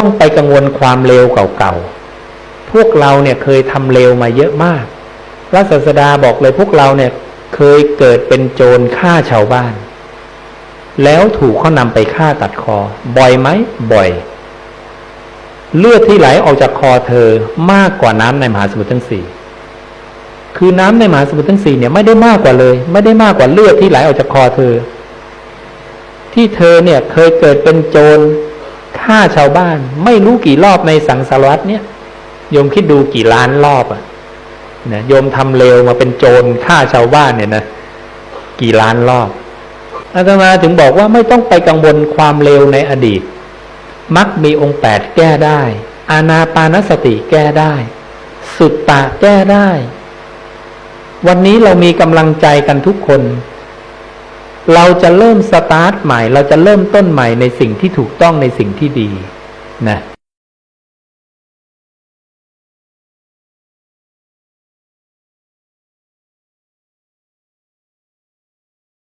ต้องไปกังวลความเลวเก่าๆ พวกเราเนี่ยเคยทำเลวมาเยอะมาก พระศาสดาบอกเลยพวกเราเนี่ยเคยเกิดเป็นโจรฆ่าชาวบ้าน แล้วถูกเขานำไปฆ่าตัดคอ บ่อยไหมบ่อย เลือดที่ไหลออกจากคอเธอมากกว่าน้ำในมหาสมุทรทั้งสี่คือน้ำในมหาสมุทรทั้งสี่เนี่ยไม่ได้มากกว่าเลย ไม่ได้มากกว่าเลือดที่ไหลออกจากคอเธอ ที่เธอเนี่ยเคยเกิดเป็นโจร ฆ่าชาวบ้าน ไม่รู้กี่รอบในสังสารวัตรเนี่ยโยมคิดดูกี่ล้านรอบอะนะโยมทำเลวมาเป็นโจรฆ่าชาวบ้านเนี่ยนะกี่ล้านรอบอาตมาถึงบอกว่าไม่ต้องไปกังวลความเลวในอดีต มักมีองค์แปดแก้ได้ อานาปานสติแก้ได้ สุตตะแก้ได้ วันนี้เรามีกำลังใจกันทุกคน เราจะเริ่มสตาร์ทใหม่ เราจะเริ่มต้นใหม่ในสิ่งที่ถูกต้องในสิ่งที่ดีนะ